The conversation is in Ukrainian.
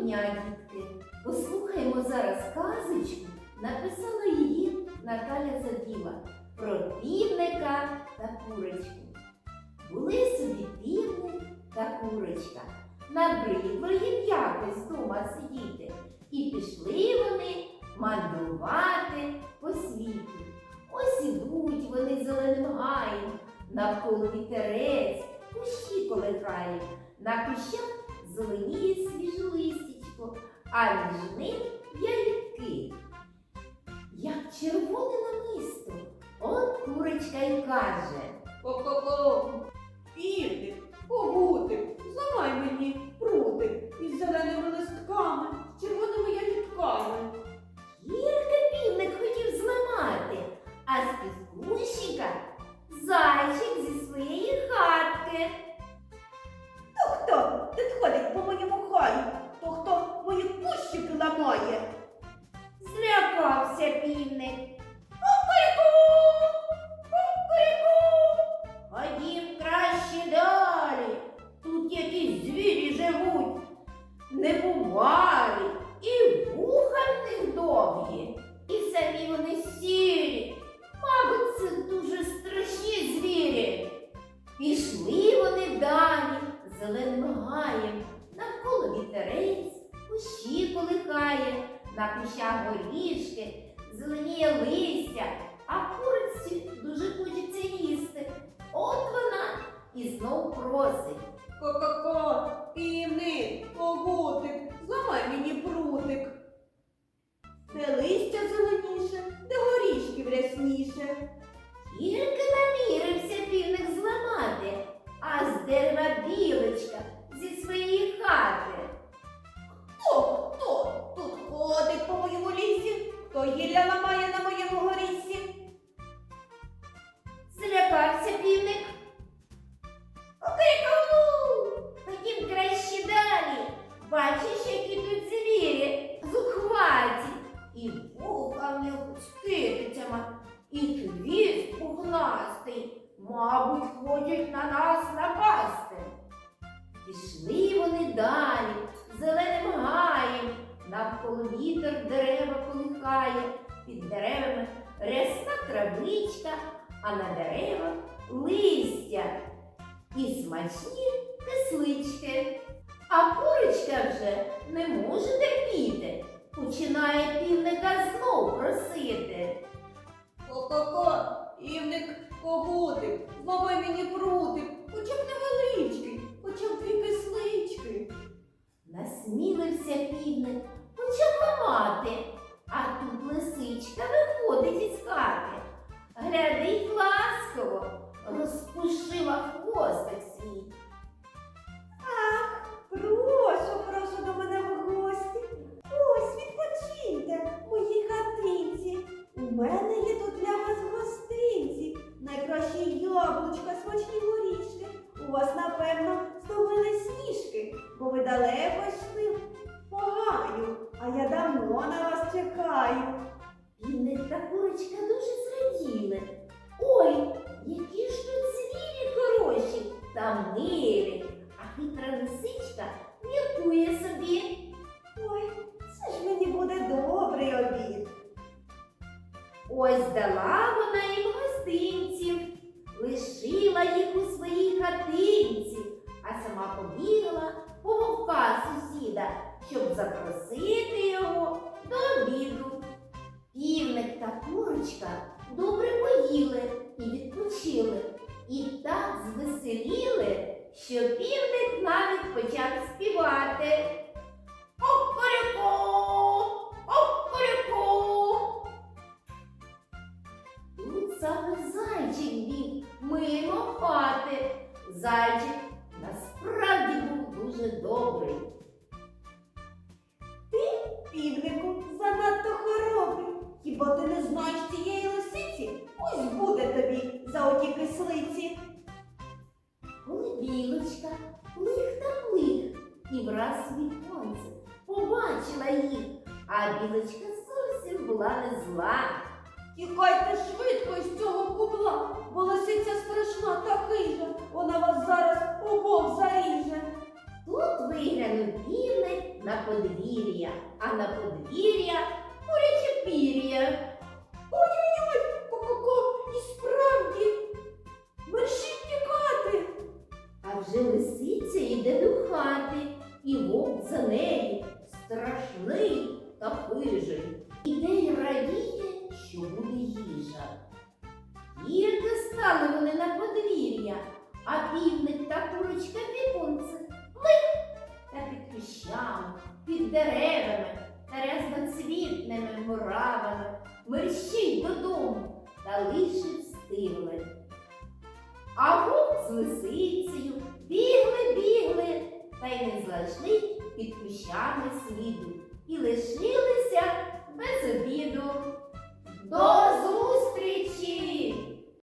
дня, дітки! Послухаємо зараз казочку. Написала її Наталя Заділа про півника та курочку. Були собі півник та курочка. Набридло їм якось дома сидіти. І пішли вони мандрувати по світу. Ось ідуть вони зеленим гаєм, навколо вітерець, кущі колихає, на кущах зеленіє а між ним ягідки. Як червоне намисто, от курочка й каже. Ко-ко-ко, Пішли вони далі зеленим гаєм, навколо вітерець, кущі колихає, на кущах горішки, зеленіє листя, Мабуть, хочуть на нас напасти. Пішли вони далі, зеленим гаєм, навколо вітер дерева колихає, під деревами рясна травичка, а на деревах листя і смачні кислички. А курочка вже не може терпіти, починає півника знов просити. Ко-ко-ко, півник, когутик, далеко йшли по гаю, а я давно на вас чекаю. Півник та курочка дуже зраділи. Ой, які ж тут звірі хороші та милі, а хитра лисичка міркує собі. Ой, це ж мені буде добрий обід. Ось дала вона їм гостинців, лишила їх у своїй хатинці, а сама побігла по вовка сусіда, щоб запросити його до обіду. Півник та курочка добре поїли і відпочили, і так звеселіли, що півник навіть почав співати. Тут саме зайчик біг мимо хати. Зайчик Хіба ти не знаєш цієї лисиці? Ось буде тобі за оті кислиці. Коли білочка плих та плих і враз віконце побачила їх, а білочка зовсім була не зла. Тікайте швидко із цього кубла, бо лисиця страшна та хижа. Вона вас зараз обох заріже. Тут виглянув півник на подвір'я, а на подвір'я пір'я. Ой-ой-ой, ко-ко-ко, і справді, мерщій тікати. А вже лисиця йде до хати, і вовк за нею страшний та хижий. Іде й радіє, що буде їжа. Тільки стали вони на подвір'я, а півник та курочка віконце лик та під кущами, під деревами Терезно цвітними муравами, мерщій додому та лише стигли. А вовк з лисицею бігли, бігли, та й не знайшли під кущами сліду і лишилися без обіду.